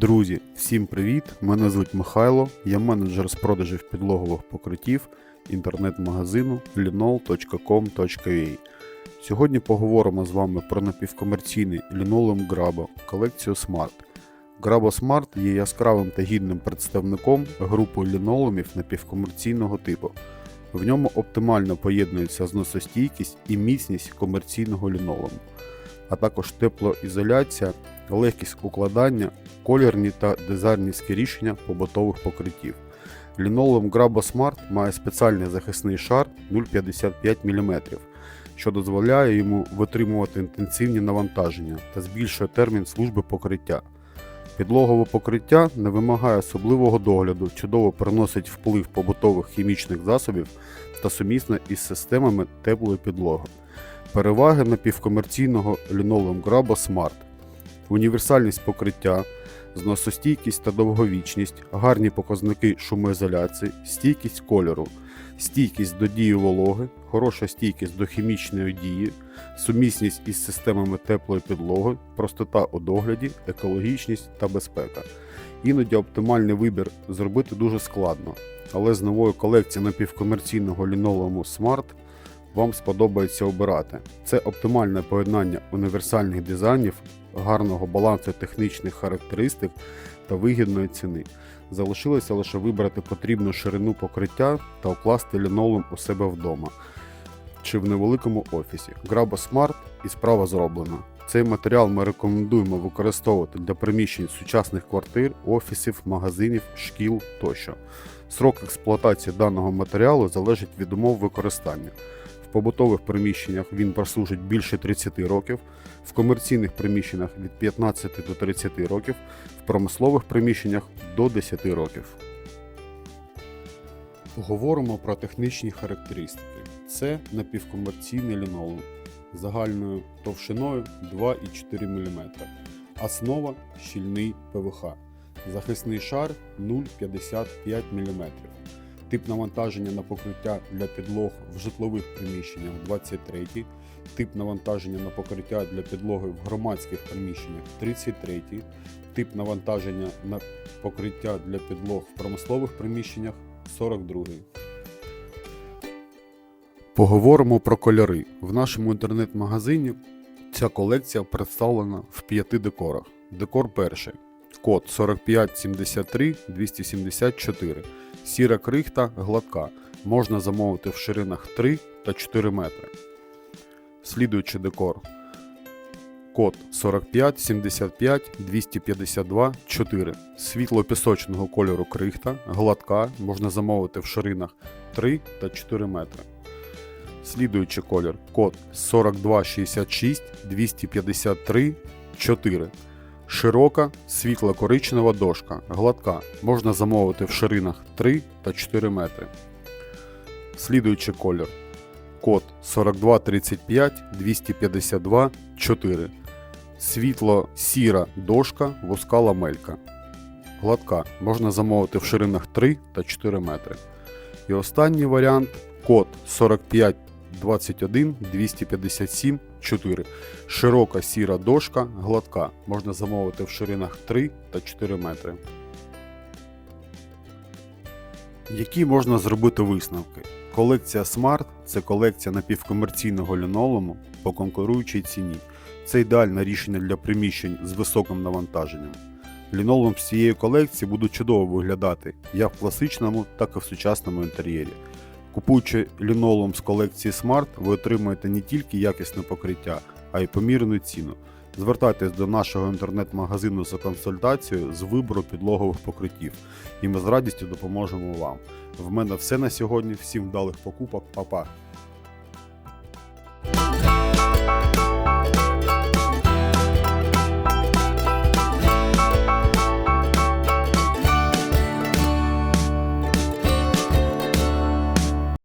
Друзі, всім привіт! Мене звуть Михайло, я менеджер з продажів підлогових покриттів інтернет-магазину linol.com.ua. Сьогодні поговоримо з вами про напівкомерційний лінолеум Grabo колекцію Smart. Grabo Smart є яскравим та гідним представником групи лінолеумів напівкомерційного типу. В ньому оптимально поєднується зносостійкість і міцність комерційного лінолеуму, а також теплоізоляція, легкість укладання, колірні та дизайнерські рішення побутових покриттів. Лінолеум Grabo Smart має спеціальний захисний шар 0,55 мм, що дозволяє йому витримувати інтенсивні навантаження та збільшує термін служби покриття. Підлогове покриття не вимагає особливого догляду, чудово переносить вплив побутових хімічних засобів та сумісне із системами теплої підлоги. Переваги напівкомерційного лінолеум Grabo Smart універсальність покриття, зносостійкість та довговічність, гарні показники шумоізоляції, стійкість кольору, стійкість до дії вологи, хороша стійкість до хімічної дії, сумісність із системами теплої підлоги, простота у догляді, екологічність та безпека. Іноді оптимальний вибір зробити дуже складно, але з новою колекцією напівкомерційного лінолому Smart вам сподобається обирати. Це оптимальне поєднання універсальних дизайнів, гарного балансу технічних характеристик та вигідної ціни. Залишилося лише вибрати потрібну ширину покриття та укласти лінолеум у себе вдома чи в невеликому офісі. Grabo Smart і справа зроблена. Цей матеріал ми рекомендуємо використовувати для приміщень сучасних квартир, офісів, магазинів, шкіл тощо. Срок експлуатації даного матеріалу залежить від умов використання. Побутових приміщеннях він прослужить більше 30 років, в комерційних приміщеннях від 15 до 30 років, в промислових приміщеннях до 10 років. Говоримо про технічні характеристики. Це напівкомерційний лінолеум загальною товщиною 2,4 мм. Основа щільний ПВХ. Захисний шар 0,55 мм. Тип навантаження на покриття для підлог в житлових приміщеннях 23, тип навантаження на покриття для підлоги в громадських приміщеннях 33, тип навантаження на покриття для підлог в промислових приміщеннях 42. Поговоримо про кольори. В нашому інтернет-магазині ця колекція представлена в п'яти декорах. Декор перший. Код 4573 274. Сіра крихта гладка. Можна замовити в ширинах 3 та 4 метри. Слідуючий декор. Код 45 75 252 4. Світло-пісочного кольору крихта, гладка, можна замовити в ширинах 3 та 4 метри. Слідуючий колір код 4266 253 4. Широка світло-коричнева дошка, гладка, можна замовити в ширинах 3 та 4 метри. Слідуючий колір код 4235 252 4. Світло-сіра дошка, вузька ламелька. Гладка, можна замовити в ширинах 3 та 4 метри. І останній варіант код 45 21 257 4. Широка сіра дошка, гладка. Можна замовити в ширинах 3 та 4 метри. Які можна зробити висновки? Колекція Smart це колекція напівкомерційного лінолеуму по конкуруючій ціні. Це ідеальне рішення для приміщень з високим навантаженням. Лінолеум з цієї колекції буде чудово виглядати як в класичному, так і в сучасному інтер'єрі. Купуючи лінолом з колекції Smart, ви отримаєте не тільки якісне покриття, а й помірну ціну. Звертайтесь до нашого інтернет-магазину за консультацією з вибору підлогових покриттів, і ми з радістю допоможемо вам. В мене все на сьогодні. Всім вдалих покупок, Па-па!